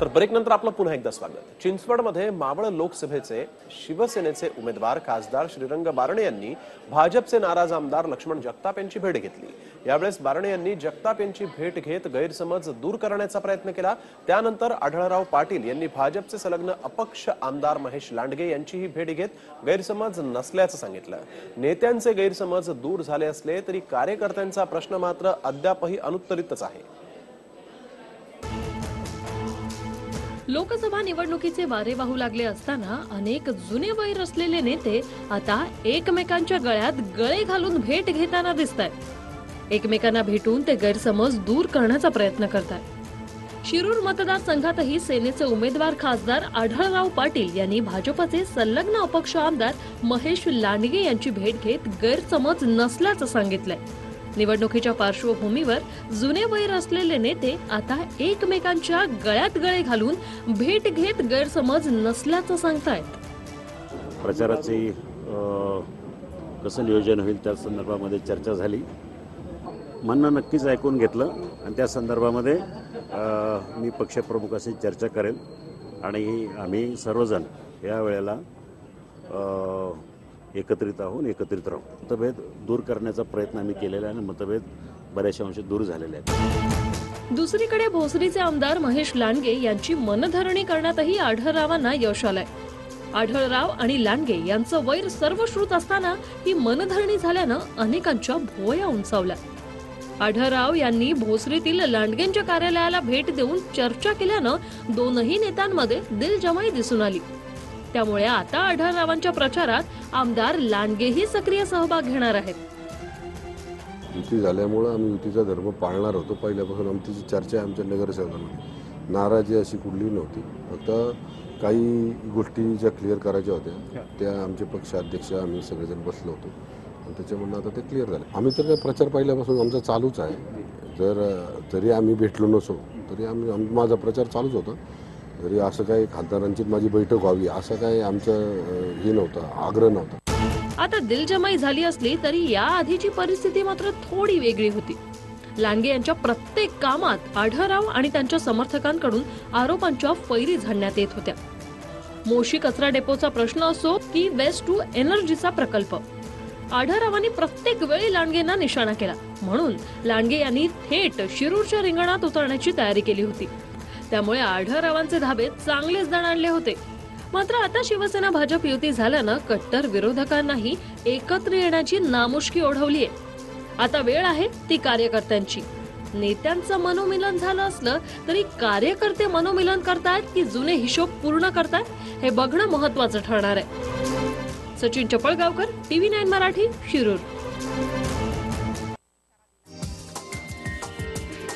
तर ब्रेक नंतर आपलं पुन्हा एकदा स्वागत. चिंचवडमध्ये मावळ लोकसभेचे शिवसेनेचे उमेदवार खासदार श्रीरंग बारणे यांनी भाजपचे नाराज आमदार लक्ष्मण जगताप यांची भेट घेतली. यावेळेस बारणे यांनी जगताप यांची भेट घेत गैरसमज दूर करण्याचा प्रयत्न केला. त्यानंतर आढळराव पाटील यांनी भाजपचे संलग्न अपक्ष आमदार महेश लांडगे यांचीही भेट घेत गैरसमज नसल्याचं सांगितलं. नेत्यांचे गैरसमज दूर झाले असले तरी कार्यकर्त्यांचा प्रश्न मात्र अद्यापही अनुत्तरितच आहे. लोकसभा निवडणुकीचे वारे वाहू लागले असताना अनेक जुने वैर असलेले नेते आता एकमेकांच्या गळ्यात गळे घालून भेट घेताना दिसत आहेत एकमेकांना भेटून ते गैरसमज दूर करण्याचा प्रयत्न करतात शिरूर मतदारसंघातही सेनेचे उमेदवार खासदार आढळराव पाटील यांनी भाजपचे संलग्न अपक्ष आमदार महेश लांडगे यांची भेट घेत गैरसमज नसल्याचं सांगितलंय. निवडणुकीच्या पार्श्वभूमीवर जुने वैर असलेले नेते आता एकमेकांच्या गळ्यात गळे घालून भेट घेत गैरसमज नसल्याचं सांगतायत. प्रचाराची कसं नियोजन होईल त्या संदर्भामध्ये चर्चा झाली. म्हणणं नक्कीच ऐकून घेतलं आणि त्या संदर्भामध्ये मी पक्षप्रमुखाशी चर्चा करेल. आणि आम्ही सर्वजण या वेळेला एकत्रित आहोत एकत्रित राहू. मतभेद दूर करण्याचा प्रयत्न आम्ही केलेला आहे आणि मतभेद बऱ्याचशा अंशी दूर झालेले आहेत. दुसरीकडे भोसरीचे आमदार महेश लांडगे यांची मनधरणी करण्यातही आढळरावांना यश आलंय. आढळराव आणि लांडगे यांचं वैर सर्वश्रुत असताना ही मनधरणी झाल्यानं अनेकांच्या भोया उंचावल्या. आढळराव यांनी भोसरीतील लांडगेंच्या कार्यालयाला भेट देऊन चर्चा केल्यानं दोनही नेत्यांमध्ये दिलजमाई दिसून आली. त्यामुळे आता आढळरावांच्या प्रचारात आमदार लांडगेही सक्रिय सहभाग घेणार आहेत. युती झाल्यामुळं आम्ही युतीचा धर्म पाळणार होतो. पहिल्यापासून आमची चर्चा आहे आमच्या नगरसेवकांमध्ये नाराजी अशी कुठली नव्हती. फक्त काही गोष्टी ज्या क्लिअर करायच्या होत्या त्या आमचे पक्षाध्यक्ष आम्ही सगळेजण बसलो होतो. आणि त्याच्यामुळे आता ते क्लिअर झाले. आम्ही तर काय प्रचार पहिल्यापासून आमचा चालूच आहे. जर जरी आम्ही भेटलो नसो तरी आम्ही आम- माझा प्रचार चालूच होता. जरी असं काही खासदारांची माझी बैठक व्हावी असं काही आमचं हे नव्हतं आग्रह नव्हता. आता दिलजमाई झाली असली तरी या आधीची परिस्थिती मात्र थोडी वेगळी होती. लांडगे यांच्या प्रत्येक कामात आढळराव आणि त्यांच्या समर्थकांकडून आरोपांच्या फैरी झाडण्यात येत होत्या. मोशी कचरा डेपोचा प्रश्न असो की वेस्ट टू एनर्जीचा प्रकल्प. आढळरावांनी प्रत्येक वेळी लांडगेंना निशाणा केला. म्हणून लांडगे यांनी थेट शिरूरच्या रिंगणात उतरण्याची तयारी केली होती. त्यामुळे आढळरावांचे धाबे चांगलेच दणाणले होते. मात्र आता शिवसेना भाजप युती झाल्यानं कट्टर विरोधकांनाही एकत्र येण्याची नामुष्की ओढवली आहे आता वेळ आहे ती कार्यकर्त्यांची. नेत्यांचं मनोमिलन झालं असलं तरी कार्यकर्ते मनोमिलन करतायत की जुने हिशोब पूर्ण करतायत हे बघणं महत्वाचं ठरणार आहे. Sachin Chapalgaonkar TV nine Marathi Shirur.